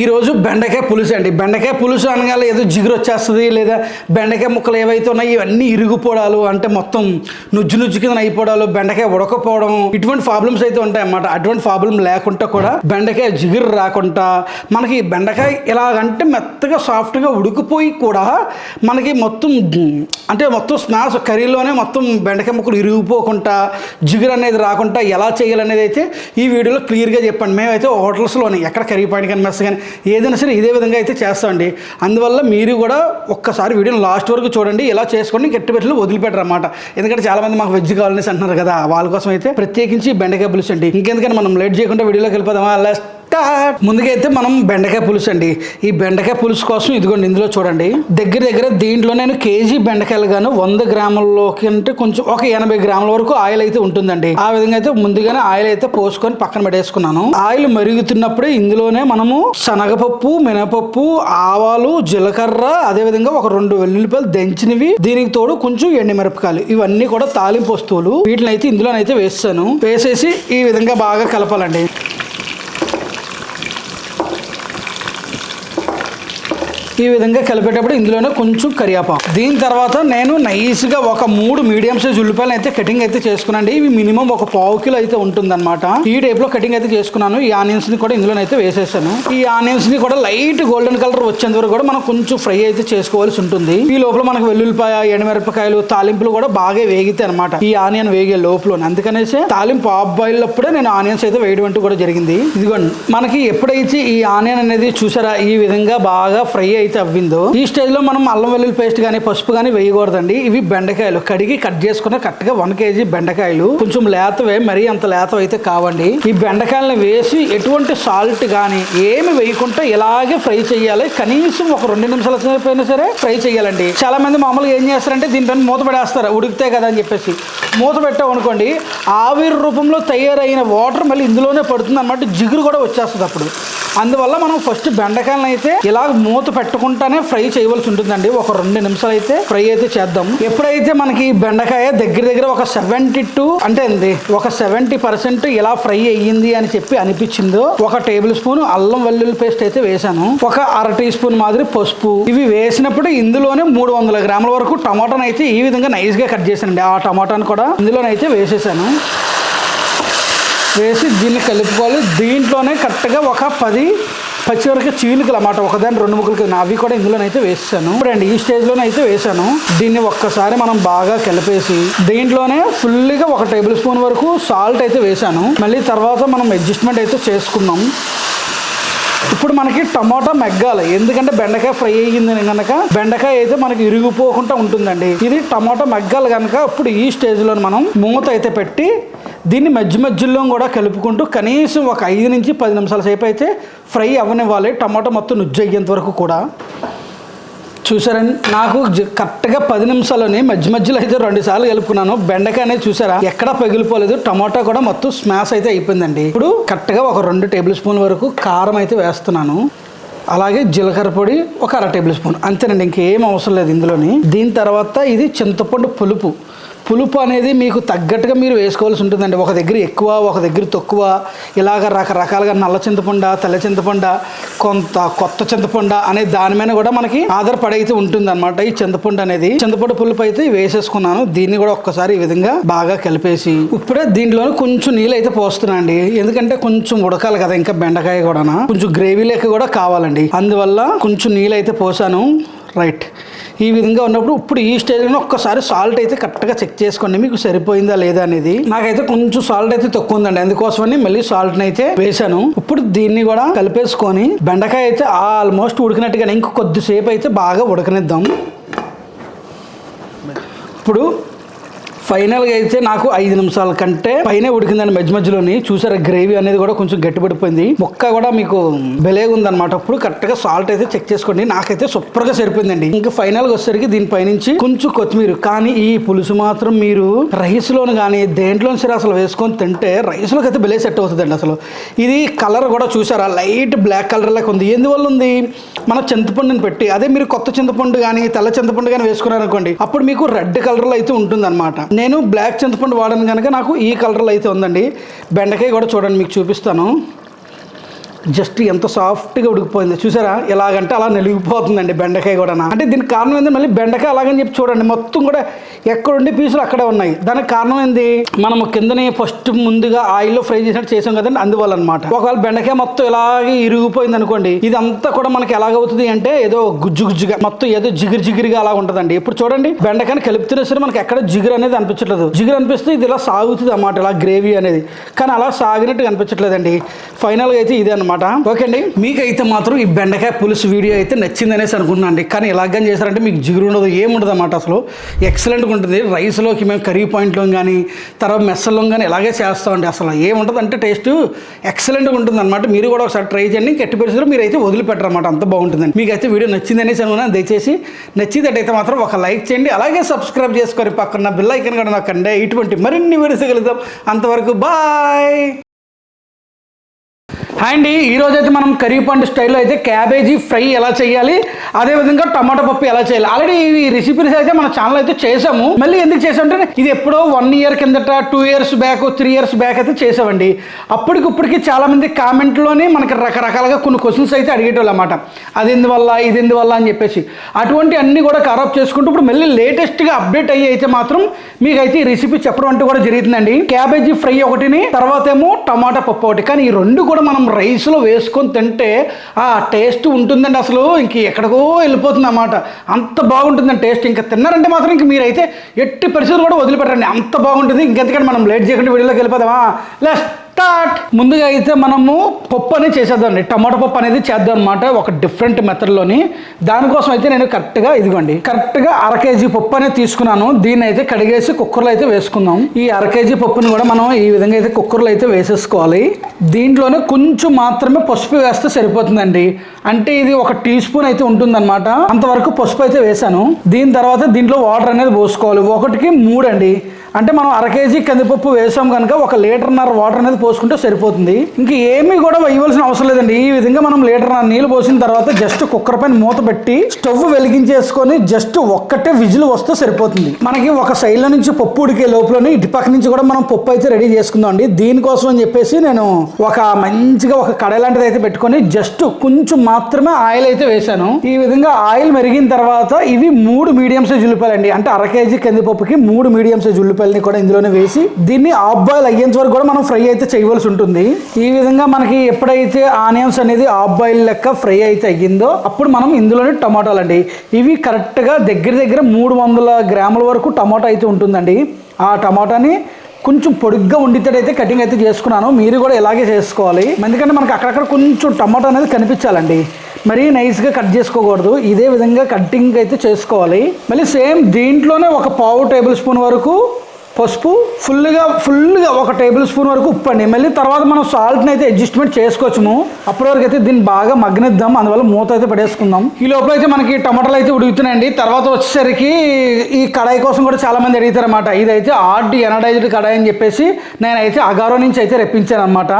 ఈరోజు బెండకాయ పులుసు అండి. బెండకాయ పులుసు అనగానే ఏదో జిగురు వచ్చేస్తుంది లేదా బెండకాయ ముక్కలు ఏవైతే ఉన్నాయో ఇవన్నీ ఇరిగిపోవడాలు అంటే మొత్తం నుజ్జు నుజ్జు కింద అయిపోవడాలు బెండకాయ ఉడకపోవడం ఇటువంటి ప్రాబ్లమ్స్ అయితే ఉంటాయి అన్నమాట అటువంటి ప్రాబ్లం లేకుండా కూడా బెండకాయ జిగురు రాకుండా మనకి బెండకాయ ఇలాగంటే మెత్తగా సాఫ్ట్గా ఉడికిపోయి కూడా మనకి మొత్తం అంటే మొత్తం స్నాక్స్ కర్రీలోనే మొత్తం బెండకాయ ముక్కలు ఇరిగిపోకుండా జిగురు అనేది రాకుండా ఎలా చేయాలనేది అయితే ఈ వీడియోలో క్లియర్గా చెప్పండి. మేమైతే హోటల్స్లోని ఎక్కడ కర్రీ పాయింట్ కానీ మెస్ కానీ ఏదైనా సరే ఇదే విధంగా అయితే చేస్తామండి. అందువల్ల మీరు కూడా ఒక్కసారి వీడియోని లాస్ట్ వరకు చూడండి. ఇలా చేసుకోండి గట్టి పెట్టలు వదిలిపెట్టరు ఎందుకంటే చాలా మంది మాకు వెజ్ కావాలని అంటున్నారు కదా వాళ్ళ కోసం అయితే ప్రత్యేకించి బెండకాయ పులుసు అండి. ఇంకెందుకని మనం లేట్ చేయకుండా వీడియోలోకి వెళ్ళిపోదామా? లెస్ట్ స్టార్ట్. మనం బెండకాయ పులుసు అండి. ఈ బెండకాయ పులుసు కోసం ఇదిగోండి ఇందులో చూడండి. దగ్గర దగ్గర దీంట్లో నేను కేజీ బెండకాయలు గాను వంద గ్రాముల్లోకి అంటే కొంచెం ఒక ఎనభై గ్రాముల వరకు ఆయిల్ అయితే ఉంటుందండి. ఆ విధంగా అయితే ముందుగానే ఆయిల్ అయితే పోసుకొని పక్కన పెట్టేసుకున్నాను. ఆయిల్ మరుగుతున్నప్పుడే ఇందులోనే మనము శనగపప్పు మినపప్పు ఆవాలు జీలకర్ర అదే విధంగా ఒక రెండు వెల్లుల్లిపాయలు దంచినవి. దీనికి తోడు కొంచెం ఎండిమిరపకాయలు. ఇవన్నీ కూడా తాలింపు వస్తువులు. వీటిని అయితే ఇందులోనైతే వేస్తాను. వేసేసి ఈ విధంగా బాగా కలపాలండి. ఈ విధంగా కలిపేటప్పుడు ఇందులోనే కొంచెం కరియాపాకు దీని తర్వాత నేను నైస్గా ఒక మూడు మీడియం సైజ్ ఉల్లిపాయలు అయితే కటింగ్ అయితే చేసుకున్నాండి ఇవి మినిమం ఒక పావు కిలో అయితే ఉంటుందన్నమాట. ఈ టైప్లో కటింగ్ అయితే చేసుకున్నాను. ఈ ఆనియన్స్ని కూడా ఇందులోనైతే వేసేసాను. ఈ ఆనియన్స్ని కూడా లైట్ గోల్డెన్ కలర్ వచ్చేంత వరకు కూడా మనం కొంచెం ఫ్రై అయితే చేసుకోవాల్సి ఉంటుంది. ఈ లోపల మనకు వెల్లుల్లిపాయ ఎండుమిరపకాయలు తాలింపులు కూడా బాగా వేగితే అనమాట ఈ ఆనియన్ వేగే లోపల అందుకనేసి తాలింపు ఆఫ్ బాయిల్ అప్పుడే నేను ఆనియన్స్ అయితే వేయడం అంటూ కూడా జరిగింది. ఇదిగోండి. మనకి ఎప్పుడైతే ఈ ఆనియన్ అనేది చూసారా? ఈ విధంగా బాగా ఫ్రై అయితే అవ్విందో? ఈ స్టేజ్లో మనం అల్లం వెల్లుల్లి పేస్ట్ కానీ పసుపు కానీ వేయకూడదండి. ఇవి బెండకాయలు. కడిగి కట్ చేసుకున్న కరెక్ట్గా వన్ కేజీ బెండకాయలు. కొంచెం లేతవే మరీ అంత లేతవైతే అయితే కావండి. ఈ బెండకాయలను వేసి ఎటువంటి సాల్ట్ కానీ ఏమి వేయకుండా ఇలాగే ఫ్రై చేయాలి. కనీసం ఒక రెండు నిమిషాల సేపు సరే ఫ్రై చేయాలండి. చాలా మంది మామూలుగా ఏం చేస్తారంటే దీనిపైన మూత పడేస్తారు. ఉడికితే కదా అని చెప్పేసి. మూత పెట్టాం అనుకోండి ఆవిరి రూపంలో తయారైన వాటర్ మళ్ళీ ఇందులోనే పడుతుంది అన్నమాట జిగురు కూడా వచ్చేస్తుంది అప్పుడు. అందువల్ల మనం ఫస్ట్ బెండకాయలను అయితే ఇలా మూత పెట్టాలి పెట్టుకుంటానే ఫ్రై చేయవలసి ఉంటుందండి. ఒక రెండు నిమిషాలు అయితే ఫ్రై అయితే చేద్దాం. ఎప్పుడైతే మనకి బెండకాయ దగ్గర దగ్గర ఒక సెవెంటీ టు అంటే అండి ఒక సెవెంటీ పర్సెంట్ ఇలా ఫ్రై అయ్యింది అని చెప్పి అనిపించిందో ఒక టేబుల్ స్పూన్ అల్లం వెల్లుల్లి పేస్ట్ అయితే వేసాను ఒక అర టీ స్పూన్ మాదిరి పసుపు. ఇవి వేసినప్పుడు ఇందులోనే మూడు వందల గ్రాముల వరకు టమాటాను అయితే ఈ విధంగా నైస్గా కట్ చేశానండి. ఆ టమాటాను కూడా ఇందులోనైతే వేసేసాను. వేసి దీన్ని కలుపుకోవాలి. దీంట్లోనే కరెక్ట్గా ఒక పది పచ్చివరకు చీలికలు అన్నమాట. ఒకదాని రెండు ముక్కలకి అవి కూడా ఇందులోనైతే వేసాను ఇప్పుడండి ఈ స్టేజ్లోనే అయితే వేసాను దీన్ని ఒక్కసారి మనం బాగా కలిపేసి దీంట్లోనే ఫుల్గా ఒక టేబుల్ స్పూన్ వరకు సాల్ట్ అయితే వేసాను మళ్ళీ తర్వాత మనం అడ్జస్ట్మెంట్ అయితే చేసుకున్నాం. ఇప్పుడు మనకి టమాటా మెగ్గాలి. ఎందుకంటే బెండకాయ ఫ్రై అయ్యింది కనుక బెండకాయ అయితే మనకి ఇరిగిపోకుండా ఉంటుందండి. ఇది టమాటా మెగ్గాలి కనుక ఇప్పుడు ఈ స్టేజ్లో మనం మూత అయితే పెట్టి దీన్ని మధ్య మధ్యలో కూడా కలుపుకుంటూ కనీసం ఒక ఐదు నుంచి పది నిమిషాల సేపు అయితే ఫ్రై అవ్వనివ్వాలి. టమాటా మొత్తం నుజ్జు అయ్యేంత వరకు కూడా. చూసారండి నాకు జ- కరెక్ట్గా పది నిమిషాల్లోనే మధ్య మధ్యలో అయితే రెండు సార్లు కలుపుకున్నాను. బెండకాయ అనేది చూసారా? ఎక్కడ పగిలిపోలేదు. టమాటా కూడా మొత్తం స్మాష్ అయితే అయిపోయిందండి. ఇప్పుడు కరెక్ట్గా ఒక రెండు టేబుల్ స్పూన్ వరకు కారం అయితే వేస్తున్నాను. అలాగే జీలకర్ర పొడి ఒక అర టేబుల్ స్పూన్. అంతేనండి ఇంకేం అవసరం లేదు ఇందులోని. దీని తర్వాత ఇది చింతపండు పులుపు. పులుపు అనేది మీకు తగ్గట్టుగా మీరు వేసుకోవాల్సి ఉంటుందండి. ఒక దగ్గర ఎక్కువ ఒక దగ్గర తక్కువ. ఇలాగ రకరకాలుగా నల్ల చింతపండ తెల్ల చింతపండ కొంత కొత్త చింతపండ అనే దాని మీద కూడా మనకి ఆధారపడి అయితే ఉంటుంది అనమాట ఈ చింతపండు అనేది. చింతపండు పులుపు అయితే వేసేసుకున్నాను. దీన్ని కూడా ఒక్కసారి ఈ విధంగా బాగా కలిపేసి ఇప్పుడే దీంట్లో కొంచెం నీళ్ళు అయితే పోస్తున్నాను అండి ఎందుకంటే కొంచెం ఉడకాలి కదా ఇంకా బెండకాయ కూడా కొంచెం గ్రేవీ లెక్క కూడా కావాలండి. అందువల్ల కొంచెం నీళ్ళు అయితే పోసాను. రైట్. ఈ విధంగా ఉన్నప్పుడు ఇప్పుడు ఈ స్టేజ్లో ఒక్కసారి సాల్ట్ అయితే కరెక్ట్గా చెక్ చేసుకోండి. మీకు సరిపోయిందా లేదా అనేది. నాకైతే కొంచెం సాల్ట్ అయితే తక్కువ ఉందండి. అందుకోసమని మళ్ళీ సాల్ట్ని అయితే వేశాను. ఇప్పుడు దీన్ని కూడా కలిపేసుకొని బెండకాయ అయితే ఆల్మోస్ట్ ఉడికినట్టుగానే ఇంక కొద్దిసేపు అయితే బాగా ఉడకనిద్దాం. ఇప్పుడు ఫైనల్గా అయితే నాకు ఐదు నిమిషాల కంటే పైన ఉడికిందని మధ్య మధ్యలోని. చూసారా గ్రేవీ అనేది కూడా కొంచెం గట్టిపడిపోయింది. ముక్క కూడా మీకు బెలేగా ఉందన్నమాట అప్పుడు కరెక్ట్గా సాల్ట్ అయితే చెక్ చేసుకోండి. నాకైతే సూపర్గా సరిపోయిందండి. ఇంకా ఫైనల్గా వచ్చేసరికి దీనిపైనుంచి కొంచెం కొత్తిమీర. కానీ ఈ పులుసు మాత్రం మీరు రైస్లోను కానీ దేంట్లోని సరే అసలు వేసుకొని తింటే రైస్లోకి అయితే బెలే సెట్ అవుతుందండి అసలు. ఇది కలర్ కూడా చూసారా లైట్ బ్లాక్ కలర్ లాగా ఉంది. ఎందువల్ల ఉంది? మన చింతపండుని పెట్టి. అదే మీరు కొత్త చింతపండు కానీ తెల్ల చింతపండు కానీ వేసుకున్నారనుకోండి అప్పుడు మీకు రెడ్ కలర్లో అయితే ఉంటుంది నేను బ్లాక్ చింతపండు వాడాను కనుక నాకు ఈ కలర్లో అయితే ఉందండి. బెండకాయ కూడా చూడండి మీకు చూపిస్తాను. జస్ట్ ఎంత సాఫ్ట్గా ఉడికిపోయింది. చూసారా? ఎలాగంటే అలా నలిగిపోతుందండి బెండకాయ కూడా అంటే దీనికి కారణం ఏంది? మళ్ళీ బెండకాయ అలాగని చెప్పి చూడండి. మొత్తం కూడా ఎక్కడుండి పీసులు అక్కడే ఉన్నాయి. దానికి కారణం ఏంది? మనము కిందనే ఫస్ట్ ముందుగా ఆయిల్లో ఫ్రై చేసినట్టు చేసాం కదండి అందువల్ల అనమాట ఒకవేళ బెండకాయ మొత్తం ఇలాగే ఇరిగిపోయింది అనుకోండి ఇదంతా కూడా మనకి ఎలాగవుతుంది అంటే ఏదో గుజ్జు గుజ్జుగా మొత్తం ఏదో జిగిరి జిగిరిగా అలా ఉంటుందండి. ఇప్పుడు చూడండి బెండకాయని కలుపుతున్నా సరే మనకి ఎక్కడ జిగురు అనేది అనిపించట్లేదు. జిగురు అనిపిస్తే ఇది ఇలా సాగుతుంది అన్నమాట ఇలా గ్రేవీ అనేది. కానీ అలా సాగినట్టు కనిపించట్లేదండి. ఫైనల్గా అయితే ఇదే అనమాట ఓకే అండి. మీకైతే మాత్రం ఈ బెండకాయ పులుసు వీడియో అయితే నచ్చింది అనేసి అనుకున్నాను అండి. కానీ ఇలాగని చేశారంటే మీకు జిగురు ఉండదు ఏముండదు అన్నమాట అసలు ఎక్సలెంట్గా ఉంటుంది. రైస్లోకి మేము కర్రీ పాయింట్లో కానీ తర్వాత మెస్సల్లో కానీ ఇలాగే చేస్తామండి. అసలు ఏముంటుంది అంటే టేస్ట్ ఎక్సలెంట్గా ఉంటుంది అనమాట మీరు కూడా ఒకసారి ట్రై చేయండి. గట్టి పరిస్థితుల్లో మీరు అయితే వదిలిపెట్టరు అనమాట అంత బాగుంటుందండి. మీకు అయితే వీడియో నచ్చింది అనేసి అనుకున్నాను. దయచేసి నచ్చిందటైతే మాత్రం ఒక లైక్ చేయండి. అలాగే సబ్స్క్రైబ్ చేసుకొని పక్కన బిల్ ఐకన్ కూడా నొక్కండి. ఇటువంటి మరిన్ని వీడియోస్ కలుద్దాం. అంతవరకు బాయ్ హాయ్ అండి ఈ అయితే మనం కర్రీ పండు స్టైల్లో అయితే క్యాబేజీ ఫ్రై ఎలా చేయాలి అదేవిధంగా టమాటో పప్పు ఎలా చేయాలి. ఆల్రెడీ ఈ రెసిపీస్ అయితే మన ఛానల్ అయితే చేసాము మళ్ళీ ఎందుకు చేసామంటే ఇది ఎప్పుడో వన్ ఇయర్ కిందట two years back three years back అయితే చేసామండి అప్పటికిప్పటికి చాలామంది కామెంట్లోనే మనకి రకరకాలుగా కొన్ని క్వశ్చన్స్ అయితే అడిగేటోళ్ళు అనమాట అది ఎందువల్ల ఇది ఎందువల్ల అని చెప్పేసి. అటువంటి అన్ని కూడా ఖరాబ్ చేసుకుంటూ ఇప్పుడు మళ్ళీ లేటెస్ట్గా అప్డేట్ అయ్యి అయితే మాత్రం మీకైతే ఈ రెసిపీ చెప్పడం అంటూ కూడా జరుగుతుందండి. క్యాబేజీ ఫ్రై ఒకటిని తర్వాత ఏమో టమాటా పప్పు ఒకటి. కానీ ఈ రెండు కూడా మనం రైస్లో వేసుకొని తింటే ఆ టేస్ట్ ఉంటుందండి అసలు. ఇంక ఎక్కడికో వెళ్ళిపోతుంది అన్నమాట. అంత బాగుంటుందండి టేస్ట్. ఇంకా తిన్నారంటే మాత్రం ఇంక మీరైతే ఎట్టి పరిస్థితులు కూడా వదిలిపెట్టండి అంత బాగుంటుంది. ఇంకెందుకంటే మనం లేట్ చేయకుండా వీడియోలోకి వెళ్ళిపోదామా? Let's start. ముందుగా అయితే మనము పప్పు అనేది చేసేద్దామండి. టమాటో పప్పు అనేది చేద్దాం అనమాట ఒక డిఫరెంట్ మెథడ్లోని దానికోసం అయితే నేను కరెక్ట్గా ఇదిగోండి. కరెక్ట్గా అర కేజీ పప్పు అనేది తీసుకున్నాను. దీన్ని అయితే కడిగేసి కుక్కర్లో అయితే వేసుకుందాం. ఈ అర కేజీ పప్పుని కూడా మనం ఈ విధంగా అయితే కుక్కర్లో అయితే వేసేసుకోవాలి. దీంట్లోనే కొంచెం మాత్రమే పసుపు వేస్తే సరిపోతుందండి. అంటే ఇది ఒక టీ స్పూన్ అయితే ఉంటుందన్నమాట. అంతవరకు పసుపు అయితే వేసాను దీని తర్వాత దీంట్లో వాటర్ అనేది పోసుకోవాలి. ఒకటికి మూడు అండి అంటే మనం అర కేజీ కందిపప్పు వేసాం కనుక ఒక లీటర్న్నర వాటర్ అనేది పోసుకుంటే సరిపోతుంది. ఇంకా ఏమీ కూడా వేయవలసిన అవసరం లేదండి. ఈ విధంగా మనం లీటర్న్నర నీళ్ళు పోసిన తర్వాత జస్ట్ కుక్కర్ పైన మూత పెట్టి స్టవ్ వెలిగించేసుకొని జస్ట్ ఒక్కటే విజిల్ వస్తే సరిపోతుంది. మనకి ఒక సైడ్లో నుంచి పప్పు ఉడికే లోపలని ఇటు పక్క నుంచి కూడా మనం పప్పు అయితే రెడీ చేసుకుందాం అండి. దీనికోసం అని చెప్పేసి నేను ఒక మంచిగా ఒక కడాయి లాంటిది అయితే పెట్టుకొని జస్ట్ కొంచెం మాత్రమే ఆయిల్ అయితే వేశాను. ఈ విధంగా ఆయిల్ మెరిగిన తర్వాత ఇవి మూడు మీడియం సైజ్ ఉల్లిపాయలండి. అంటే అర కేజీ కందిపప్పుకి మూడు మీడియం సైజ్ ఉల్లిపాయలు ఉల్లిపాయలని కూడా ఇందులోనే వేసి దీన్ని ఆఫ్ బాయిల్ అయ్యేంత వరకు కూడా మనం ఫ్రై అయితే చేయవలసి ఉంటుంది. ఈ విధంగా మనకి ఎప్పుడైతే ఆనియన్స్ అనేది ఆఫ్ బాయిల్ లెక్క ఫ్రై అయితే అయ్యిందో అప్పుడు మనం ఇందులోనే టమాటాలు అండి ఇవి కరెక్ట్గా దగ్గర దగ్గర మూడు వందల గ్రాముల వరకు టమాటా అయితే ఉంటుందండి. ఆ టమాటాని కొంచెం పొడుగ్గా ఉండితేడైతే కటింగ్ అయితే చేసుకున్నాను. మీరు కూడా ఇలాగే చేసుకోవాలి. ఎందుకంటే మనకి అక్కడక్కడ కొంచెం టమాటా అనేది కనిపించాలండి. మరీ నైస్గా కట్ చేసుకోకూడదు. ఇదే విధంగా కటింగ్ అయితే చేసుకోవాలి. మళ్ళీ సేమ్ దీంట్లోనే ఒక పావు టేబుల్ స్పూన్ వరకు పసుపు ఫుల్గా ఫుల్గా ఒక టేబుల్ స్పూన్ వరకు ఉప్పు అండి. మళ్ళీ తర్వాత మనం సాల్ట్ని అయితే అడ్జస్ట్మెంట్ చేసుకోవచ్చుము. అప్పటి వరకు అయితే దీన్ని బాగా మగ్గనిద్దాం. అందువల్ల మూత అయితే పడేసుకుందాం. ఈ లోపల అయితే మనకి టమాటాలు అయితే ఉడుగుతున్నాయండి తర్వాత వచ్చేసరికి ఈ కడాయి కోసం కూడా చాలామంది అడుగుతారు అనమాట ఇదైతే ఆర్డ్ ఎనడైజ్డ్ కడాయి అని చెప్పేసి నేనైతే అగారో నుంచి అయితే రెప్పించాను అనమాట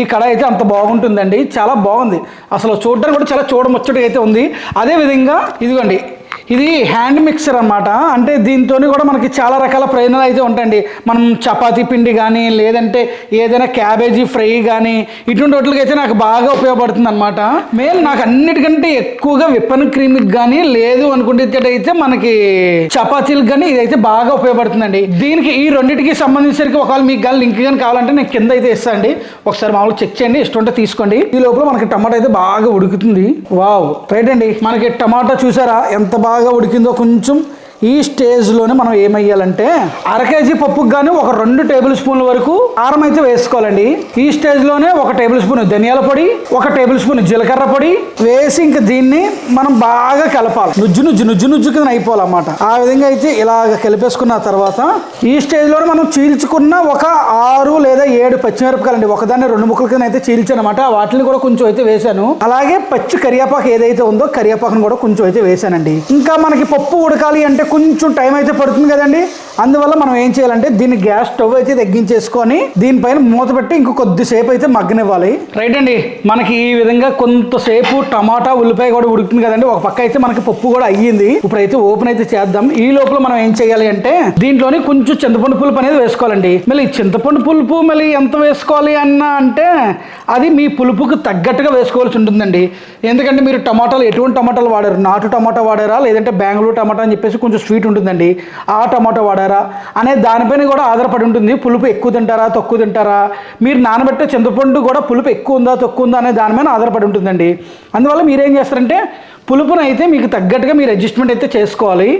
ఈ కడాయి అయితే అంత బాగుంటుందండి. చాలా బాగుంది. అసలు చూడడానికి కూడా చాలా చూడముచ్చటగా అయితే ఉంది. అదేవిధంగా ఇదిగోండి ఇది హ్యాండ్ మిక్సర్ అన్నమాట. అంటే దీంతో కూడా మనకి చాలా రకాల ప్రయోజనాలు అయితే ఉంటాయండి. మనం చపాతీ పిండి కానీ లేదంటే ఏదైనా క్యాబేజీ ఫ్రై కానీ ఇటువంటి వాటికి అయితే నాకు బాగా ఉపయోగపడుతుంది అనమాట మెయిన్ నాకు అన్నిటికంటే ఎక్కువగా విప్పన్ క్రీమ్కి కానీ లేదు అనుకుంటే మనకి చపాతీలకు కానీ ఇదైతే బాగా ఉపయోగపడుతుందండి. దీనికి ఈ రెండింటికి సంబంధించరికి ఒకవేళ మీకు కానీ లింక్ కానీ కావాలంటే నేను కింద అయితే ఇస్తాను అండి. ఒకసారి మామూలు చెక్ చేయండి. ఇష్టం ఉంటే తీసుకోండి. ఈ లోపల మనకి టమాటా అయితే బాగా ఉడుకుతుంది. వావ్ రైట్ అండి. మనకి టమాటా చూసారా? ఎంత బాగా ఉడికిందో కొంచెం ఈ స్టేజ్లోనే మనం ఏమయ్యాలంటే అర కేజీ పప్పుకు కానీ ఒక రెండు టేబుల్ స్పూన్ల వరకు కారం అయితే వేసుకోవాలండి. ఈ స్టేజ్లోనే ఒక టేబుల్ స్పూన్ ధనియాల పొడి ఒక టేబుల్ స్పూన్ జీలకర్ర పొడి వేసి ఇంక దీన్ని మనం బాగా కలపాలి. నుజ్జు నుజ్జు నుజ్జు నుజ్జు కింద అయిపోవాలన్నమాట ఆ విధంగా అయితే ఇలాగ కలిపేసుకున్న తర్వాత ఈ స్టేజ్లో మనం చీల్చుకున్న ఒక ఆరు లేదా ఏడు పచ్చిమిరపకాయలండి. ఒకదాన్ని రెండు ముక్కల కింద అయితే చీల్చానమాట వాటిని కూడా కొంచెం అయితే వేశాను. అలాగే పచ్చి కరివేపాకు ఏదైతే ఉందో కరియాపాకును కూడా కొంచెం అయితే వేశానండి. ఇంకా మనకి పప్పు ఉడకాలి అంటే కొంచెం టైం అయితే పడుతుంది కదండి. అందువల్ల మనం ఏం చేయాలంటే దీన్ని గ్యాస్ స్టవ్ అయితే తగ్గించేసుకొని దీనిపైన మూత పెట్టి ఇంకో కొద్దిసేపు అయితే మగ్గనివ్వాలి. రైట్ అండి. మనకి ఈ విధంగా కొంతసేపు టమాటా ఉల్లిపాయ కూడా ఉడుకుతుంది కదండి. ఒక పక్క అయితే మనకి పప్పు కూడా అయ్యింది. ఇప్పుడైతే ఓపెన్ అయితే చేద్దాం. ఈ లోపల మనం ఏం చేయాలి అంటే దీంట్లోని కొంచెం చింతపండు పులుపు అనేది వేసుకోవాలండి. మళ్ళీ చింతపండు పులుపు మళ్ళీ ఎంత వేసుకోవాలి అన్న అంటే అది మీ పులుపుకు తగ్గట్టుగా వేసుకోవాల్సి ఉంటుందండి. ఎందుకంటే మీరు టమాటాలు ఎటువంటి టమాటాలు వాడారు? నాటు టమాటా వాడారా? లేదంటే బెంగళూరు టమాటా అని చెప్పేసి కొంచెం స్వీట్ ఉంటుందండి. ఆ టమాటా వాడారా? అనే దానిపైన కూడా ఆధారపడి ఉంటుంది. పులుపు ఎక్కువ తింటారా తక్కువ తింటారా? మీరు నానబెట్టే చింతపండు కూడా పులుపు ఎక్కువ ఉందా తక్కువ ఉందా అనే దానిపైన ఆధారపడి ఉంటుందండి. అందువల్ల మీరేం చేస్తారంటే పులుపును అయితే మీకు తగ్గట్టుగా మీరు అడ్జస్ట్మెంట్ అయితే చేసుకోవాలి.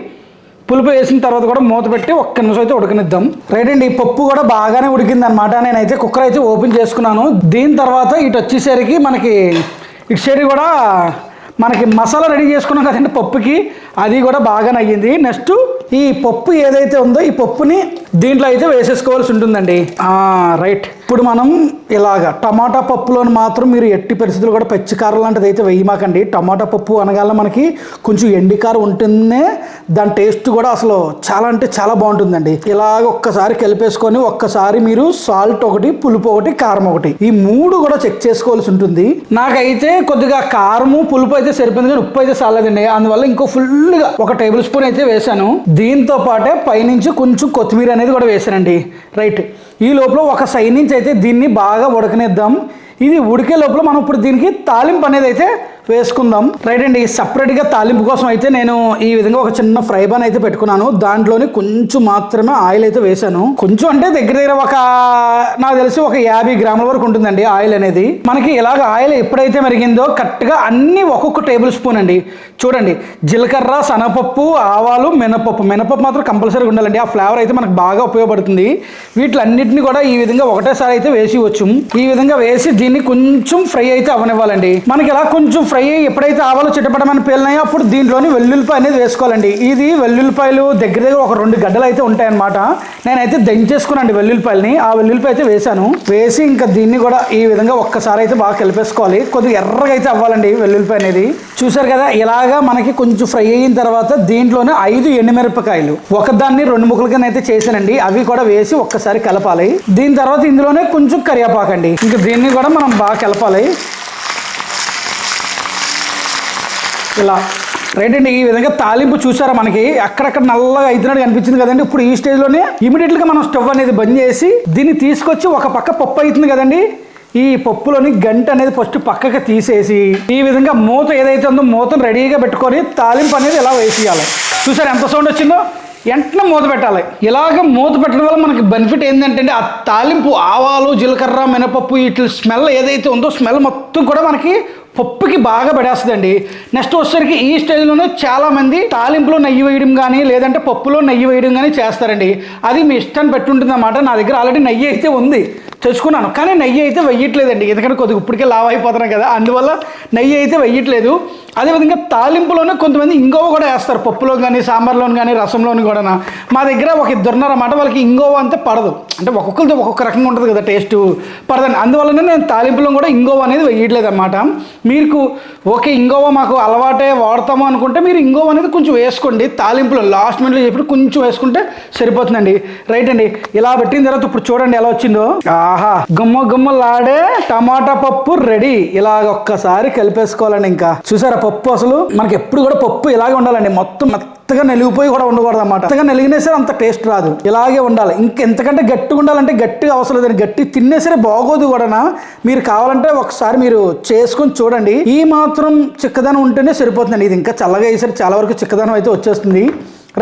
పులుపు వేసిన తర్వాత కూడా మూత పెట్టి ఒక్క నిమిషం అయితే ఉడకనిద్దాం. రైట్ అండి ఈ పప్పు కూడా బాగానే ఉడికింది అనమాట నేనైతే కుక్కర్ అయితే ఓపెన్ చేసుకున్నాను. దీని తర్వాత ఇటు వచ్చేసరికి మనకి ఇటు సైడ్ కూడా మనకి మసాలా రెడీ చేసుకున్నాం కదండి పప్పుకి అది కూడా బాగానే అయ్యింది నెక్స్ట్ ఈ పప్పు ఏదైతే ఉందో ఈ పప్పుని దీంట్లో అయితే వేసేసుకోవాల్సి ఉంటుందండి. రైట్. ఇప్పుడు మనం ఇలాగా టమాటా పప్పులోని మాత్రం మీరు ఎట్టి పరిస్థితులు కూడా పచ్చికారం లాంటిది అయితే వేయమాకండి. టమాటా పప్పు అనగానే మనకి కొంచెం ఎండికారం ఉంటేనే దాని టేస్ట్ కూడా అసలు చాలా అంటే చాలా బాగుంటుందండి. ఇలాగ ఒక్కసారి కలిపేసుకొని ఒక్కసారి మీరు సాల్ట్ ఒకటి పులుపు ఒకటి కారం ఒకటి ఈ మూడు కూడా చెక్ చేసుకోవాల్సి ఉంటుంది. నాకైతే కొద్దిగా కారము పులుపు అయితే సరిపోయింది కానీ ఉప్పు అయితే చాలదండి అందువల్ల ఇంకో ఫుల్గా ఒక టేబుల్ స్పూన్ అయితే వేసాను దీంతో పాటే పైనుంచి కొంచెం కొత్తిమీర అనేది కూడా వేసానండి రైట్. ఈ లోపల ఒక సైడ్ నుంచి అయితే దీన్ని బాగా ఉడకనిద్దాం. ఇది ఉడికే లోపల మనం ఇప్పుడు దీనికి తాలింపు అనేది అయితే వేసుకుందాం. రైట్ అండి సపరేట్గా తాలింపు కోసం అయితే నేను ఈ విధంగా ఒక చిన్న ఫ్రై బాన్ అయితే పెట్టుకున్నాను. దాంట్లోని కొంచెం మాత్రమే ఆయిల్ అయితే వేసాను కొంచెం అంటే దగ్గర దగ్గర ఒక నాకు తెలిసి ఒక యాభై గ్రాముల వరకు ఉంటుందండి ఆయిల్ అనేది. మనకి ఇలాగ ఆయిల్ ఎప్పుడైతే మరిగిందో కరెక్ట్గా అన్ని ఒక్కొక్క టేబుల్ స్పూన్ అండి. చూడండి జీలకర్ర శనగపప్పు ఆవాలు మినపప్పు. మినపప్పు మాత్రం కంపల్సరీగా ఉండాలండి. ఆ ఫ్లేవర్ అయితే మనకు బాగా ఉపయోగపడుతుంది. వీటిలన్నింటినీ కూడా ఈ విధంగా ఒకటేసారి అయితే వేసి వచ్చు ఈ విధంగా వేసి దీన్ని కొంచెం ఫ్రై అయితే అవనివ్వాలండి. మనకి ఇలా కొంచెం ఫ్రై అయ్యి ఎప్పుడైతే ఆవాలు చిట్టపడమని పేలినాయో అప్పుడు దీంట్లోని వెల్లుల్లిపాయ అనేది వేసుకోవాలండి. ఇది వెల్లుల్లిపాయలు దగ్గర దగ్గర ఒక రెండు గడ్డలు అయితే ఉంటాయన్నమాట. నేనైతే దంచేసుకున్నాండి వెల్లుల్లిపాయలని. ఆ వెల్లుల్లిపాయ అయితే వేసాను వేసి ఇంకా దీన్ని కూడా ఈ విధంగా ఒక్కసారి అయితే బాగా కలిపేసుకోవాలి. కొద్దిగా ఎర్రగా అయితే అవ్వాలండి వెల్లుల్లిపాయ అనేది. చూసారు కదా ఇలాగా మనకి కొంచెం ఫ్రై అయిన తర్వాత దీంట్లోనే ఐదు ఎండుమిరపకాయలు. ఒకదాన్ని రెండు ముక్కల కింద అయితే చేశానండి. అవి కూడా వేసి ఒక్కసారి కలపాలి. దీని తర్వాత ఇందులోనే కొంచెం కరివేపాకండి. ఇంకా దీన్ని కూడా మనం బాగా కలపాలి. ఇలా. రైట్ అండి ఈ విధంగా తాలింపు చూసారా మనకి? అక్కడక్కడ నల్లగా అవుతున్నట్టు కనిపించింది కదండి. ఇప్పుడు ఈ స్టేజ్లోనే ఇమీడియట్గా మనం స్టవ్ అనేది బంద్ చేసి దీన్ని తీసుకొచ్చి ఒక పక్క పప్పు అవుతుంది కదండి. ఈ పప్పులోని గంట అనేది ఫస్ట్ పక్కకి తీసేసి ఈ విధంగా మూత ఏదైతే ఉందో మూతను రెడీగా పెట్టుకొని తాలింపు అనేది ఇలా వేసేయాలి. చూసారు ఎంత సౌండ్ వచ్చిందో? వెంటనే మూత పెట్టాలి. ఇలాగ మూత పెట్టడం వల్ల మనకి బెనిఫిట్ ఏంటంటే ఆ తాలింపు ఆవాలు జీలకర్ర మినపప్పు వీటి స్మెల్ ఏదైతే ఉందో స్మెల్ మొత్తం కూడా మనకి పప్పుకి బాగా పడేస్తుందండి. నెక్స్ట్ వచ్చేసరికి ఈ స్టేజ్లోనే చాలామంది తాలింపులో నెయ్యి వేయడం కానీ లేదంటే పప్పులో నెయ్యి వేయడం కానీ చేస్తారండి. అది మీ ఇష్టాన్ని పెట్టుంటుంది అన్నమాట నా దగ్గర ఆల్రెడీ నెయ్యి అయితే ఉంది. తెచ్చుకున్నాను. కానీ నెయ్యి అయితే వెయ్యట్లేదండి. ఎందుకంటే కొద్దిగా ఇప్పటికే లావ్ అయిపోతున్నాం కదా. అందువల్ల నెయ్యి అయితే వెయ్యట్లేదు. అదేవిధంగా తాలింపులోనే కొంతమంది ఇంగోవ కూడా వేస్తారు. పప్పులో కానీ సాంబార్లోని కానీ రసంలోని కూడా మా దగ్గర ఒక ఇద్దరు ఉన్నారన్నమాట. వాళ్ళకి ఇంగోవ అంతే పడదు. అంటే ఒక్కొక్కరితో ఒక్కొక్క రకంగా ఉంటుంది కదా టేస్ట్. పడదండి అందువల్లనే నేను తాలింపులో కూడా ఇంగోవా అనేది వేయట్లేదు అనమాట మీకు ఓకే ఇంగోవా మాకు అలవాటే వాడతాము అనుకుంటే మీరు ఇంగోవ అనేది కొంచెం వేసుకోండి. తాలింపులో లాస్ట్ మినిట్లో చెప్పి కొంచెం వేసుకుంటే సరిపోతుందండి. రైట్ అండి ఇలా పెట్టిన తర్వాత ఇప్పుడు చూడండి ఎలా వచ్చిందో. ఆహా గుమ్మ గుమ్మలాడే టమాటా పప్పు రెడీ. ఇలాగ ఒక్కసారి కలిపేసుకోవాలండి ఇంకా. చూసారా పప్పు అసలు? మనకి ఎప్పుడు కూడా పప్పు ఇలాగే ఉండాలండి. మొత్తం మెత్తగా నలిగిపోయి కూడా ఉండకూడదు అనమాట మెత్తగా నలిగినా సరే అంత టేస్ట్ రాదు. ఇలాగే ఉండాలి. ఇంకెంతకంటే గట్టిగా ఉండాలంటే గట్టిగా అవసరం లేదని గట్టి తిన్నే సరే బాగోదు కూడా మీరు కావాలంటే ఒకసారి మీరు చేసుకొని చూడండి. ఈ మాత్రం చిక్కదనం ఉంటేనే సరిపోతుందండి. ఇది ఇంకా చల్లగా వేసరి. చాలా వరకు చిక్కదనం అయితే వచ్చేస్తుంది.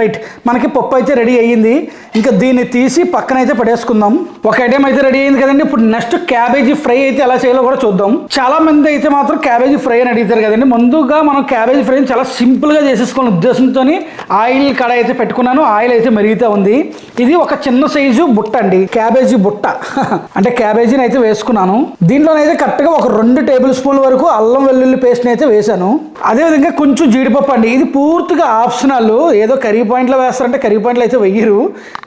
రైట్ మనకి పప్పు అయితే రెడీ అయ్యింది. ఇంకా దీన్ని తీసి పక్కన అయితే పడేసుకుందాం. ఒక ఐటెం అయితే రెడీ అయింది కదండి. ఇప్పుడు నెక్స్ట్ క్యాబేజీ ఫ్రై అయితే ఎలా చేయాలో కూడా చూద్దాం. చాలా మంది అయితే మాత్రం క్యాబేజీ ఫ్రై అని అడుగుతారు కదండి. ముందుగా మనం క్యాబేజీ ఫ్రై చాలా సింపుల్గా చేసేసుకోవాలని ఉద్దేశంతో ఆయిల్ కడ అయితే పెట్టుకున్నాను. ఆయిల్ అయితే మెరుగుతూ ఉంది. ఇది ఒక చిన్న సైజు బుట్ట అండి. క్యాబేజీ బుట్ట. అంటే క్యాబేజీని అయితే వేసుకున్నాను. దీంట్లోనైతే కరెక్ట్గా ఒక రెండు టేబుల్ స్పూన్ల వరకు అల్లం వెల్లుల్లి పేస్ట్ని అయితే వేశాను. అదేవిధంగా కొంచెం జీడిపప్పు అండి. ఇది పూర్తిగా ఆప్షనల్. ఏదో కర్రీ పాయింట్లో వేస్తారంటే కర్రీ పాయింట్లు అయితే వెయ్యరు.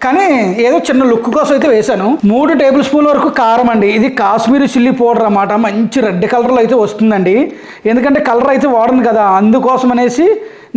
కానీ ఏదో చిన్న లుక్ కోసం అయితే వేశాను. మూడు టేబుల్ స్పూన్ వరకు కారం అండి. ఇది కాశ్మీరీ చిల్లీ పౌడర్ అన్నమాట. మంచి రెడ్ కలర్లో అయితే వస్తుందండి. ఎందుకంటే కలర్ అయితే వాడను కదా. అందుకోసం అనేసి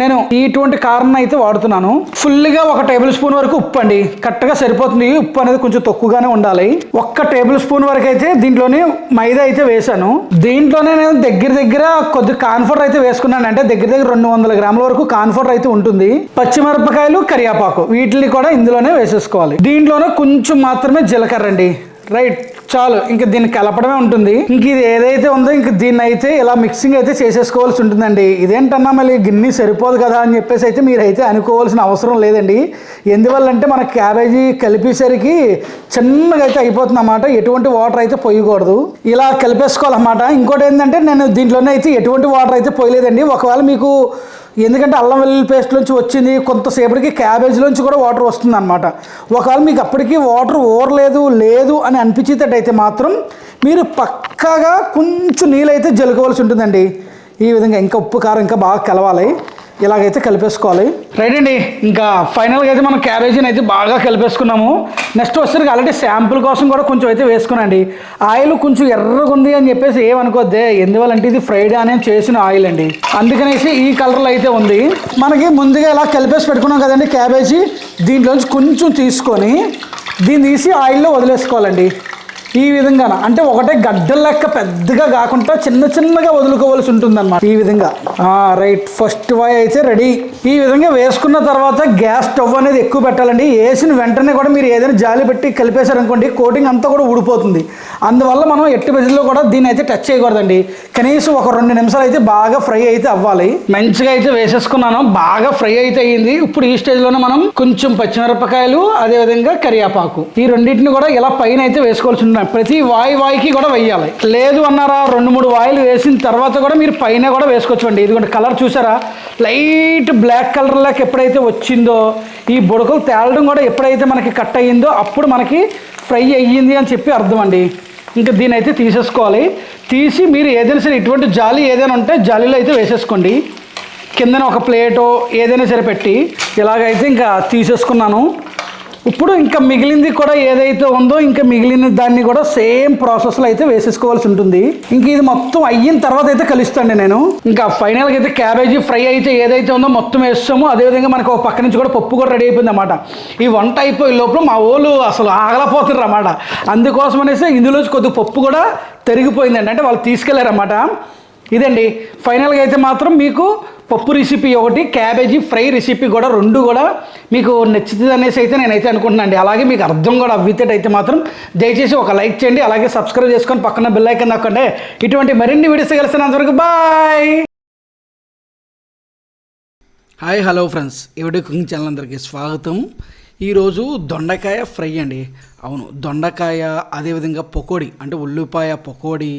నేను ఇటువంటి కారణం అయితే వాడుతున్నాను. ఫుల్గా ఒక టేబుల్ స్పూన్ వరకు ఉప్పు అండి. కరెక్ట్గా సరిపోతుంది. ఉప్పు అనేది కొంచెం తక్కువగానే ఉండాలి. ఒక్క టేబుల్ స్పూన్ వరకు అయితే దీంట్లోనే మైదా అయితే వేసాను దీంట్లోనే నేను దగ్గర దగ్గర కొద్ది కాన్ఫర్ అయితే వేసుకున్నాను. అంటే దగ్గర దగ్గర రెండు వందల గ్రాముల వరకు కాన్ఫర్ అయితే ఉంటుంది. పచ్చిమిరపకాయలు కరియాపాకు వీటిని కూడా ఇందులోనే వేసేసుకోవాలి. దీంట్లోనే కొంచెం మాత్రమే జీలకర్ర అండి. రైట్ చాలు. ఇంకా దీన్ని కలపడమే ఉంటుంది. ఇంక ఇది ఏదైతే ఉందో ఇంక దీన్ని అయితే ఇలా మిక్సింగ్ అయితే చేసేసుకోవాల్సి ఉంటుందండి. ఇదేంటన్నా మళ్ళీ గిన్నె సరిపోదు కదా అని చెప్పేసి అయితే మీరు అయితే అనుకోవాల్సిన అవసరం లేదండి. ఎందువల్ల అంటే మన క్యాబేజీ కలిపేసరికి చిన్నగా అయితే అయిపోతుంది అన్నమాట ఎటువంటి వాటర్ అయితే పోయకూడదు. ఇలా కలిపేసుకోవాలన్నమాట. ఇంకోటి ఏంటంటే నేను దీంట్లోనే అయితే ఎటువంటి వాటర్ అయితే పోయలేదండి. ఒకవేళ మీకు ఎందుకంటే అల్లం వెల్లుల్లి పేస్ట్ నుంచి వచ్చింది కొంతసేపటికి క్యాబేజ్లోంచి కూడా వాటర్ వస్తుంది అనమాట ఒకవేళ మీకు అప్పటికి వాటర్ ఓరలేదు లేదు అని అనిపించేటట్టయితే మాత్రం మీరు పక్కాగా కొంచెం నీళ్ళైతే జలుకోవాల్సి ఉంటుందండి. ఈ విధంగా ఇంకా ఉప్పు కారం ఇంకా బాగా కలవాలి. ఇలాగైతే కలిపేసుకోవాలి. రైట్ అండి. ఇంకా ఫైనల్గా అయితే మనం క్యాబేజీని అయితే బాగా కలిపేసుకున్నాము. నెక్స్ట్ వచ్చేసరికి ఆల్రెడీ శాంపుల్ కోసం కూడా కొంచెం అయితే వేసుకున్నాండి ఆయిల్ కొంచెం ఎర్రగా ఉంది అని చెప్పేసి ఏమనుకోద్దే ఎందువల్లంటే ఇది ఫ్రైడ్ అనే చేసిన ఆయిల్ అండి. అందుకనేసి ఈ కలర్లో అయితే ఉంది. మనకి ముందుగా ఇలా కలిపేసి పెట్టుకున్నాం కదండి క్యాబేజీ. దీంట్లోంచి కొంచెం తీసుకొని దీన్ని తీసి ఆయిల్లో వదిలేసుకోవాలండి. ఈ విధంగా అంటే ఒకటే గడ్డల లెక్క పెద్దగా కాకుండా చిన్న చిన్నగా వదులుకోవాల్సి ఉంటుంది ఈ విధంగా. రైట్. ఫస్ట్ వాయ్ అయితే రెడీ. ఈ విధంగా వేసుకున్న తర్వాత గ్యాస్ స్టవ్ అనేది ఎక్కువ పెట్టాలండి. వేసిన వెంటనే కూడా మీరు ఏదైనా జాలి పెట్టి కలిపేశారనుకోండి కోటింగ్ అంతా కూడా ఊడిపోతుంది. అందువల్ల మనం ఎట్టి బజ్జీలో కూడా దీన్ని అయితే టచ్ చేయకూడదండి. కనీసం ఒక రెండు నిమిషాలు అయితే బాగా ఫ్రై అయితే అవ్వాలి. మంచిగా అయితే వేసేసుకున్నాను. బాగా ఫ్రై అయితే అయ్యింది ఇప్పుడు ఈ స్టేజ్లోనే మనం కొంచెం పచ్చిమిరపకాయలు అదేవిధంగా కరియాపాకు ఈ రెండింటిని కూడా ఇలా పైన అయితే వేసుకోవాల్సి ఉంటుంది ప్రతి వాయి వాయికి కూడా వేయాలి లేదు అన్నారా రెండు మూడు వాయిలు వేసిన తర్వాత కూడా మీరు పైన కూడా వేసుకోవచ్చు అండి ఇదిగోండి కలర్ చూసారా? లైట్ బ్లాక్ కలర్ లాగా ఎప్పుడైతే వచ్చిందో ఈ బుడకలు తేలడం కూడా ఎప్పుడైతే మనకి కట్ అయ్యిందో అప్పుడు మనకి ఫ్రై అయ్యింది అని చెప్పి అర్థం అండి ఇంకా దీని అయితే తీసేసుకోవాలి. తీసి మీరు ఏదైనా సరే ఇటువంటి జాలి ఏదైనా ఉంటే జాలీలో అయితే వేసేసుకోండి. కిందన ఒక ప్లేటో ఏదైనా సరే పెట్టి ఇలాగైతే ఇంకా తీసేసుకున్నాను. ఇప్పుడు ఇంకా మిగిలింది కూడా ఏదైతే ఉందో ఇంకా మిగిలిన దాన్ని కూడా సేమ్ ప్రాసెస్లో అయితే వేసేసుకోవాల్సి ఉంటుంది. ఇంక ఇది మొత్తం అయిన తర్వాత అయితే కలుస్తాండి నేను. ఇంకా ఫైనల్గా అయితే క్యాబేజీ ఫ్రై అయితే ఏదైతే ఉందో మొత్తం వేస్తామో అదేవిధంగా మనకు ఒక పక్క నుంచి కూడా పప్పు కూడా రెడీ అయిపోయింది అనమాట ఈ వంట అయిపోయే లోపల మా ఓళ్ళు అసలు ఆగలపోతున్నారు అన్నమాట. అందుకోసం అనేసి ఇందులోంచి కొద్దిగా పప్పు కూడా తెరిగిపోయిందండి. అంటే వాళ్ళు తీసుకెళ్ళారన్నమాట. ఇదండి ఫైనల్గా అయితే మాత్రం మీకు పప్పు రెసిపీ ఒకటి క్యాబేజీ ఫ్రై రెసిపీ కూడా రెండు కూడా మీకు నచ్చుతుంది అనేసి అయితే నేనైతే అనుకుంటున్నాను అండి. అలాగే మీకు అర్థం కూడా అవ్వితేటైతే మాత్రం దయచేసి ఒక లైక్ చేయండి అలాగే సబ్స్క్రైబ్ చేసుకొని పక్కన బెల్ ఐకన్ నొక్కండి. ఇటువంటి మరిన్ని వీడియోస్ కలిసినంతవరకు బాయ్ హాయ్ హలో ఫ్రెండ్స్ ఇవిడే కుకింగ్ ఛానల్ అందరికీ స్వాగతం. ఈరోజు దొండకాయ ఫ్రై అండి. అవును దొండకాయ అదేవిధంగా పకోడీ అంటే ఉల్లిపాయ పకోడీ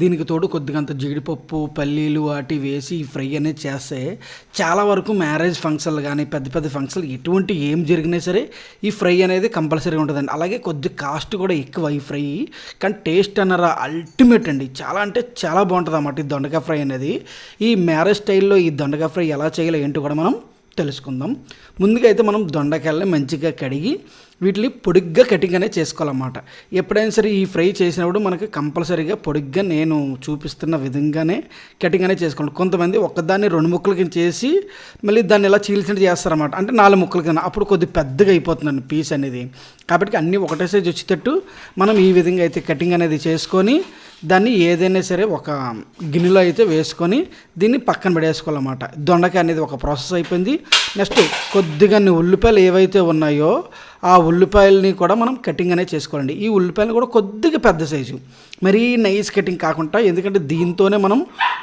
దీనికి తోడు కొద్దిగంత జీడిపప్పు పల్లీలు వాటి వేసి ఈ ఫ్రై అనేది చేస్తే చాలా వరకు మ్యారేజ్ ఫంక్షన్లు కానీ పెద్ద పెద్ద ఫంక్షన్లు ఎటువంటి ఏం జరిగినా సరే ఈ ఫ్రై అనేది కంపల్సరీగా ఉంటుందండి. అలాగే కొద్ది కాస్ట్ కూడా ఎక్కువ ఈ ఫ్రై. కానీ టేస్ట్ అన్నారా అల్టిమేట్ అండి. చాలా అంటే చాలా బాగుంటుంది అన్నమాట ఈ దొండకాయ ఫ్రై అనేది. ఈ మ్యారేజ్ స్టైల్లో ఈ దొండకాయ ఫ్రై ఎలా చేయాలో ఏంటో కూడా మనం తెలుసుకుందాం. ముందుగా అయితే మనం దొండకాయలని మంచిగా కడిగి వీటిని పొడిగ్గా కటింగ్ చేసుకోవాలన్నమాట. ఎప్పుడైనా సరే ఈ ఫ్రై చేసినప్పుడు మనకి కంపల్సరీగా పొడిగ్గా నేను చూపిస్తున్న విధంగానే కటింగ్ అనేది చేసుకోండి. కొంతమంది ఒకదాన్ని రెండు ముక్కలకి కింద చేసి మళ్ళీ దాన్ని ఇలా చీల్చినట్టు చేస్తారన్నమాట. అంటే నాలుగు ముక్కల కింద. అప్పుడు కొద్ది పెద్దగా అయిపోతుందండి పీస్ అనేది. కాబట్టి అన్నీ ఒకటే సైజ్ వచ్చేటట్టు మనం ఈ విధంగా అయితే కటింగ్ అనేది చేసుకొని దాన్ని ఏదైనా సరే ఒక గిన్నెలో అయితే వేసుకొని దీన్ని పక్కన పడేసుకోవాలన్నమాట. దొండకాయ అనేది ఒక ప్రాసెస్ అయిపోయింది. నెక్స్ట్ కొద్దిగా ఉల్లిపాయలు ఏవైతే ఉన్నాయో ఆ ఉల్లిపాయలని కూడా మనం కటింగ్ అనేది చేసుకోవాలండి. ఈ ఉల్లిపాయలు కూడా కొద్దిగా పెద్ద సైజు మరీ నైస్ కటింగ్ కాకుండా ఎందుకంటే దీంతోనే మనం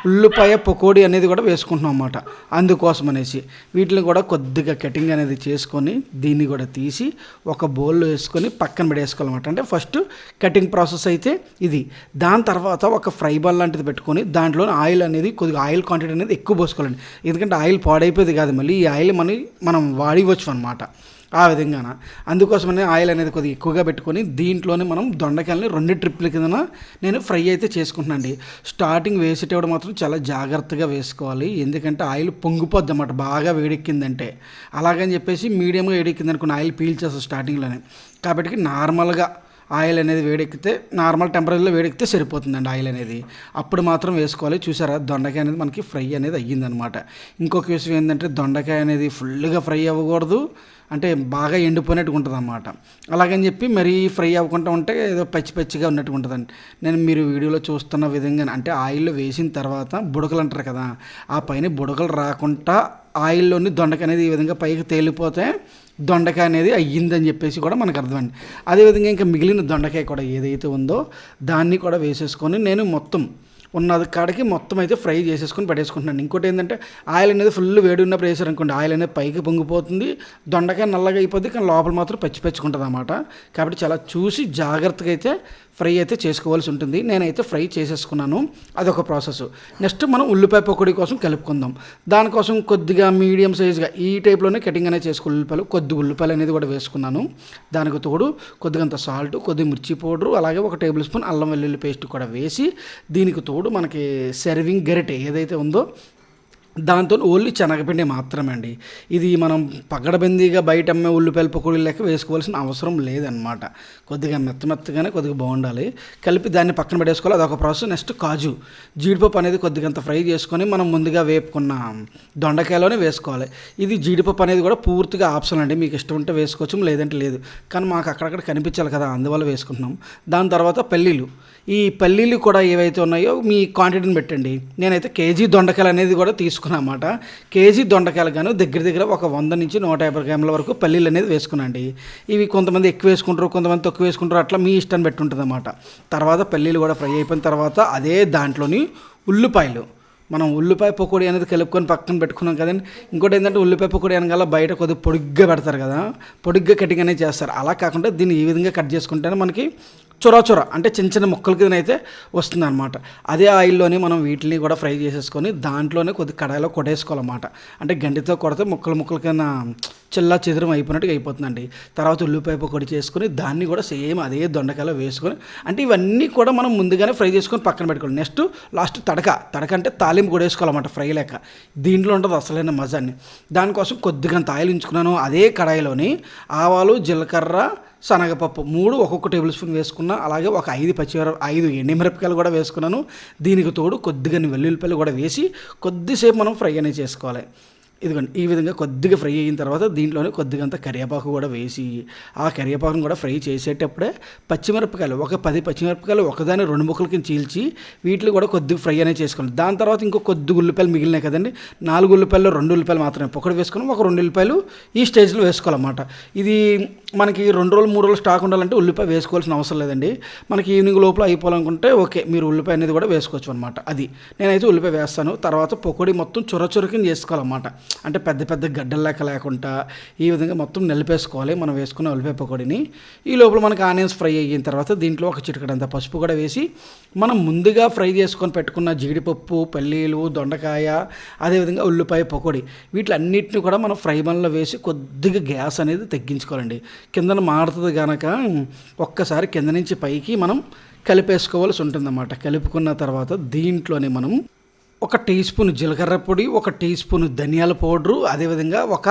ఉల్లిపాయ పకోడీ అనేది కూడా వేసుకుంటున్నాం అన్నమాట. అందుకోసం అనేసి వీటిని కూడా కొద్దిగా కటింగ్ అనేది చేసుకొని దీన్ని కూడా తీసి ఒక బౌల్లో వేసుకొని పక్కన పడేసుకోవాలన్నమాట. అంటే ఫస్ట్ కటింగ్ ప్రాసెస్ అయితే ఇది. దాని తర్వాత ఒక ఫ్రై బాల్ లాంటిది పెట్టుకొని దాంట్లో ఆయిల్ అనేది కొద్దిగా ఆయిల్ క్వాంటిటీ అనేది ఎక్కువ పోసుకోవాలండి. ఎందుకంటే ఆయిల్ పాడైపోయేది కాదు. మళ్ళీ ఈ ఆయిల్ మనీ మనం వాడివచ్చు అనమాట ఆ విధంగాన. అందుకోసమనే ఆయిల్ అనేది కొద్దిగా ఎక్కువగా పెట్టుకొని దీంట్లోనే మనం దొండకాయలని రెండు ట్రిప్ల కింద నేను ఫ్రై అయితే చేసుకుంటున్నాను స్టార్టింగ్ వేసేటప్పుడు మాత్రం చాలా జాగ్రత్తగా వేసుకోవాలి. ఎందుకంటే ఆయిల్ పొంగిపోద్ది అన్నమాట బాగా వేడెక్కిందంటే. అలాగని చెప్పేసి మీడియంగా వేడెక్కింది అనుకున్న ఆయిల్ పీల్చేస్తాం స్టార్టింగ్లోనే. కాబట్టి నార్మల్గా ఆయిల్ అనేది వేడెక్కితే నార్మల్ టెంపరేచర్లో వేడెక్కితే సరిపోతుందండి ఆయిల్ అనేది. అప్పుడు మాత్రం వేసుకోవాలి. చూసారా దొండకాయ అనేది మనకి ఫ్రై అనేది అయ్యిందనమాట ఇంకొక విషయం ఏంటంటే దొండకాయ అనేది ఫుల్గా ఫ్రై అవ్వకూడదు. అంటే బాగా ఎండిపోయినట్టు ఉంటుంది అన్నమాట అలాగని చెప్పి మరీ ఫ్రై అవ్వకుండా ఉంటే ఏదో పచ్చి పచ్చిగా ఉన్నట్టు ఉంటుందండి. నేను మీరు వీడియోలో చూస్తున్న విధంగా అంటే ఆయిల్లో వేసిన తర్వాత బుడకలు అంటారు కదా ఆ పైన బుడకలు రాకుండా ఆయిల్లోని దొండకాయ అనేది ఈ విధంగా పైకి తేలిపోతే దొండకాయ అనేది అయ్యిందని చెప్పేసి కూడా మనకు అర్థమండి. అదేవిధంగా ఇంకా మిగిలిన దొండకాయ కూడా ఏదైతే ఉందో దాన్ని కూడా వేసేసుకొని నేను మొత్తం ఉన్న కాడికి మొత్తం అయితే ఫ్రై చేసేసుకొని పడేసుకుంటున్నాను. ఇంకోటి ఏంటంటే ఆయిల్ అనేది ఫుల్ వేడి ఉన్నప్పుడు వేసారు అనుకోండి ఆయిల్ అనేది పైకి పొంగిపోతుంది దొండకాయ నల్లగా అయిపోద్ది కానీ లోపల మాత్రం పచ్చి పెచ్చుకుంటుంది అన్నమాట కాబట్టి చాలా చూసి జాగ్రత్తగా అయితే ఫ్రై అయితే చేసుకోవాల్సి ఉంటుంది. నేనైతే ఫ్రై చేసేసుకున్నాను. అదొక ప్రాసెస్. నెక్స్ట్ మనం ఉల్లిపాయ పకోడీ కోసం కలుపుకుందాం. దానికోసం కొద్దిగా మీడియం సైజ్గా ఈ టైప్లోనే కటింగ్ అనేది చేసుకున్న ఉల్లిపాయలు కొద్ది ఉల్లిపాయలు అనేది కూడా వేసుకున్నాను. దానికి తోడు కొద్దిగంత సాల్ట్ కొద్ది మిర్చి పౌడరు అలాగే ఒక టేబుల్ స్పూన్ అల్లం వెల్లుల్లి పేస్ట్ కూడా వేసి దీనికి తోడు మనకి సర్వింగ్ గరిటె ఏదైతే ఉందో దాంతో ఓన్లీ శనగపిండి మాత్రమే అండి ఇది మనం పగడబందీగా బయట అమ్మే ఉల్లిపాయల పకోడీ లెక్క వేసుకోవాల్సిన అవసరం లేదనమాట కొద్దిగా మెత్త మెత్తగానే కొద్దిగా బాగుండాలి. కలిపి దాన్ని పక్కన పెట్టేసుకోవాలి. అదొక ప్రాసెస్. నెక్స్ట్ కాజు. జీడిపప్పు అనేది కొద్దిగంత ఫ్రై చేసుకొని మనం ముందుగా వేపుకున్న దొండకాయలోనే వేసుకోవాలి. ఇది జీడిపప్పు అనేది కూడా పూర్తిగా ఆప్షన్ అండి. మీకు ఇష్టం ఉంటే వేసుకోవచ్చు లేదంటే లేదు. కానీ మాకు అక్కడక్కడ కనిపించాలి కదా అందువల్ల వేసుకుంటున్నాం. దాని తర్వాత పల్లీలు. ఈ పల్లీలు కూడా ఏవైతే ఉన్నాయో మీ క్వాంటిటీని పెట్టండి. నేనైతే కేజీ దొండకాయలు అనేది కూడా తీసుకున్నమాట కేజీ దొండకాయలు గాను దగ్గర దగ్గర ఒక వంద నుంచి నూట యాభై గ్రాముల వరకు పల్లీలు అనేది వేసుకున్నాండి ఇవి కొంతమంది ఎక్కువ వేసుకుంటారు కొంతమంది తక్కువ వేసుకుంటారు అట్లా మీ ఇష్టాన్ని పెట్టి ఉంటుంది అన్నమాట. తర్వాత పల్లీలు కూడా ఫ్రై అయిపోయిన తర్వాత అదే దాంట్లోని ఉల్లిపాయలు. మనం ఉల్లిపాయ పకోడీ అనేది కలుపుకొని పక్కన పెట్టుకున్నాం కదండి. ఇంకోటి ఏంటంటే ఉల్లిపాయ పకోడీ అనగాల బయట కొద్దిగా పొడిగ్గా పెడతారు కదా. పొడిగ్గా కటింగ్ అనేది చేస్తారు. అలా కాకుండా దీన్ని ఈ విధంగా కట్ చేసుకుంటేనే మనకి చొర చొర అంటే చిన్న చిన్న ముక్కల కింద అయితే వస్తుంది అనమాట అదే ఆయిల్లోనే మనం వీటిని కూడా ఫ్రై చేసేసుకొని దాంట్లోనే కొద్ది కడాయిలో కొట్టేసుకోవాలన్నమాట. అంటే గండితో కొడితే ముక్కలు ముక్కల కింద చిల్లా చెదరం అయిపోయినట్టుగా అయిపోతుందండి. తర్వాత ఉల్లిపాయ పొడి చేసుకొని దాన్ని కూడా సేమ్ అదే దొండకాయలో వేసుకొని అంటే ఇవన్నీ కూడా మనం ముందుగానే ఫ్రై చేసుకొని పక్కన పెట్టుకోవాలి. Next last తడక. తడక అంటే తాలింపు కూడా వేసుకోవాలన్నమాట ఫ్రై లేక. దీంట్లో ఉంటుంది అసలైన మజాన్ని దానికోసం కొద్దిగా ఆయిల్ ఉంచుకున్నాను అదే కడాయిలోని ఆవాలు జీలకర్ర శనగపప్పు మూడు ఒక్కొక్క టేబుల్ స్పూన్ వేసుకున్నా అలాగే ఒక ఐదు పచ్చిమిర ఐదు ఎండిమిరపకాయలు కూడా వేసుకున్నాను. దీనికి తోడు కొద్దిగా వెల్లుల్లిపాయలు కూడా వేసి కొద్దిసేపు మనం ఫ్రై అనేది చేసుకోవాలి. ఇదిగోండి ఈ విధంగా కొద్దిగా ఫ్రై అయిన తర్వాత దీంట్లోనే కొద్దిగా అంత కరివేపాకు కూడా వేసి ఆ కరివేపాకును కూడా ఫ్రై చేసేటప్పుడే పచ్చిమిరపకాయలు ఒక పది పచ్చిమిరపకాయలు ఒకదాని రెండు ముక్కల కింద చీల్చి వీటిలో కూడా కొద్దిగా ఫ్రై అనేది చేసుకోవాలి. దాని తర్వాత ఇంకో కొద్ది ఉల్లిపాయలు మిగిలినాయి కదండి నాలుగు ఉల్లిపాయలు రెండు ఉల్లిపాయలు మాత్రమే పొక్కడు వేసుకొని ఒక రెండు ఉల్లిపాయలు ఈ స్టేజ్లో వేసుకోవాలన్నమాట. ఇది మనకి రెండు రోజులు మూడు రోజులు స్టాక్ ఉండాలంటే ఉల్లిపాయ వేసుకోవాల్సిన అవసరం లేదండి. మనకి ఈవినింగ్ లోపల అయిపోవాలనుకుంటే ఓకే మీరు ఉల్లిపాయ అనేది కూడా వేసుకోవచ్చు అనమాట అది నేనైతే ఉల్లిపాయ వేస్తాను తర్వాత పొక్కడి మొత్తం చొరచురకిని చేసుకోవాలన్నమాట. అంటే పెద్ద పెద్ద గడ్డలు లెక్క లేకుండా ఈ విధంగా మొత్తం నిలిపేసుకోవాలి. మనం వేసుకున్న ఉల్లిపాయ పకోడీని ఈ లోపల మనకి ఆనియన్స్ ఫ్రై అయిన తర్వాత దీంట్లో ఒక చిటికడంత పసుపు కూడా వేసి మనం ముందుగా ఫ్రై చేసుకొని పెట్టుకున్న జీడిపప్పు పల్లీలు దొండకాయ అదేవిధంగా ఉల్లిపాయ పకోడీ వీటిలన్నిటిని కూడా మనం ఫ్రై బన్లో వేసి కొద్దిగా గ్యాస్ అనేది తగ్గించుకోవాలండి. కిందన మారుతుంది కనుక ఒక్కసారి కింద నుంచి పైకి మనం కలిపేసుకోవాల్సి ఉంటుందన్నమాట. కలుపుకున్న తర్వాత దీంట్లోనే మనం ఒక టీ స్పూన్ జీలకర్ర పొడి ఒక టీ స్పూన్ ధనియాల పౌడరు అదేవిధంగా ఒక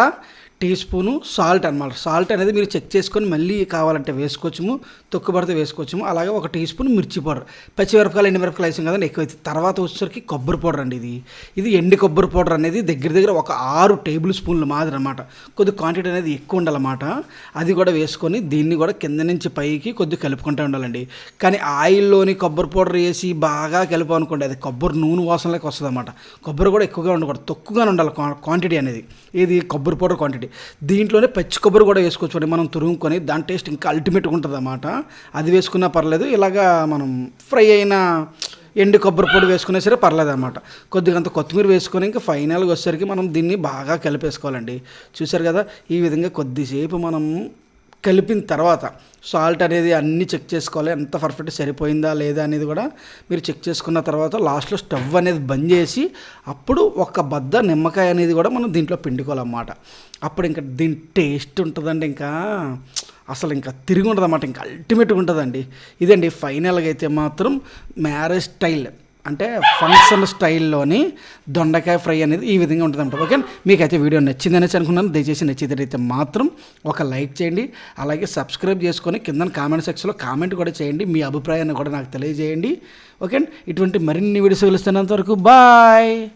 టీ స్పూను సాల్ట్ అనమాట సాల్ట్ అనేది మీరు చెక్ చేసుకొని మళ్ళీ కావాలంటే వేసుకోవచ్చుము తొక్కుబడితే వేసుకోవచ్చుము. అలాగే ఒక టీ స్పూన్ మిర్చి పౌడర్. పచ్చిమిరపకాయలు ఎండు మిరపకాయలు వేసాం కదండి ఎక్కువ తర్వాత వచ్చేసరికి కొబ్బరి పౌడర్ అండి ఇది. ఇది ఎండి కొబ్బరి పౌడర్ అనేది దగ్గర దగ్గర ఒక ఆరు టేబుల్ స్పూన్లు మాదిరి అనమాట కొద్ది క్వాంటిటీ అనేది ఎక్కువ ఉండాలన్నమాట. అది కూడా వేసుకొని దీన్ని కూడా కింద నుంచి పైకి కొద్ది కలుపుకుంటూ ఉండాలండి. కానీ ఆయిల్లోని కొబ్బరి పౌడర్ వేసి బాగా కలిపాం అనుకోండి అది కొబ్బరి నూనె వాసనలోకి వస్తుంది అనమాట కొబ్బరి కూడా ఎక్కువగా ఉండకూడదు తక్కువగానే ఉండాలి క్వాంటిటీ అనేది. ఇది కొబ్బరి పౌడర్ క్వాంటిటీ. దీంట్లోనే పచ్చి కొబ్బరి కూడా వేసుకోవచ్చు అండి మనం తురుముకొని దాని టేస్ట్ ఇంకా అల్టిమేట్గా ఉంటుంది అన్నమాట అది వేసుకున్నా పర్లేదు ఇలాగా మనం ఫ్రై అయిన ఎండు కొబ్బరి పొడి వేసుకునే సరే పర్లేదు అనమాట కొద్దిగా అంత కొత్తిమీర వేసుకొని ఇంకా ఫైనల్గా వచ్చేసరికి మనం దీన్ని బాగా కలిపేసుకోవాలండి. చూసారు కదా ఈ విధంగా కొద్దిసేపు మనం కలిపిన తర్వాత సాల్ట్ అనేది అన్నీ చెక్ చేసుకోవాలి. ఎంత పర్ఫెక్ట్ సరిపోయిందా లేదా అనేది కూడా మీరు చెక్ చేసుకున్న తర్వాత లాస్ట్లో స్టవ్ అనేది బంద్ చేసి అప్పుడు ఒక బద్ద నిమ్మకాయ అనేది కూడా మనం దీంట్లో పిండుకోవాలన్నమాట. అప్పుడు ఇంకా దీని టేస్ట్ ఉంటుందండి ఇంకా. అసలు ఇంకా తిరిగి ఉంటుంది అన్నమాట ఇంకా అల్టిమేట్గా ఉంటుందండి. ఇదండి ఫైనల్గా అయితే మాత్రం మ్యారేజ్ స్టైల్. అంటే ఫంక్షన్ స్టైల్లోని దొండకాయ ఫ్రై అనేది ఈ విధంగా ఉంటుంది అనమాట ఓకే? మీకైతే వీడియో నచ్చిందనేసి అనుకున్నాను దయచేసి నచ్చితే మాత్రం ఒక లైక్ చేయండి. అలాగే సబ్స్క్రైబ్ చేసుకొని కింద కామెంట్ సెక్షన్లో కామెంట్ కూడా చేయండి. మీ అభిప్రాయాన్ని కూడా నాకు తెలియజేయండి. ఓకే? ఇటువంటి మరిన్ని వీడియోస్ వెలుస్తున్నంత వరకు బాయ్!